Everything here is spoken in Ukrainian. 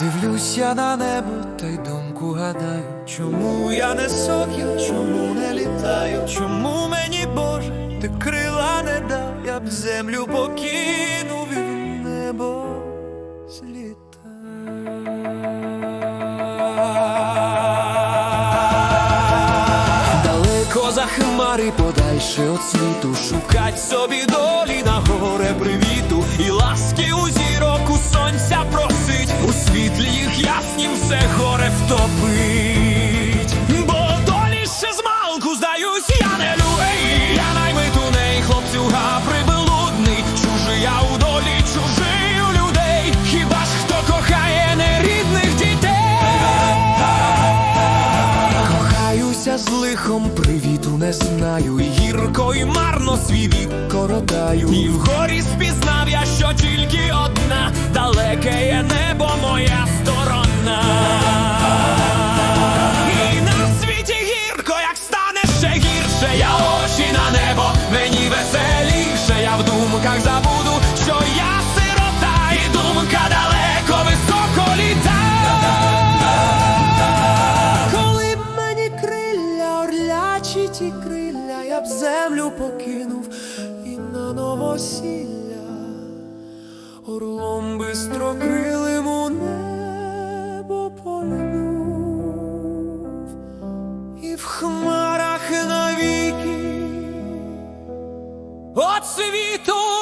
Дивлюсь я на небо та й думку гадаю, чому я не сокіл, чому не літаю, чому мені Боже, ти крила не дав, я б землю покинув і в небо злітав. Далеко за хмари подальше от світу Шукать собі долі на горе з лихом, привіту не знаю, і гірко і марно свій вік коротаю. І вгорі спізнав я, що очі ті крилля, я б землю покинув і на новосілля орлом бистро крилим у небо полюбив і в хмарах навіки от світу.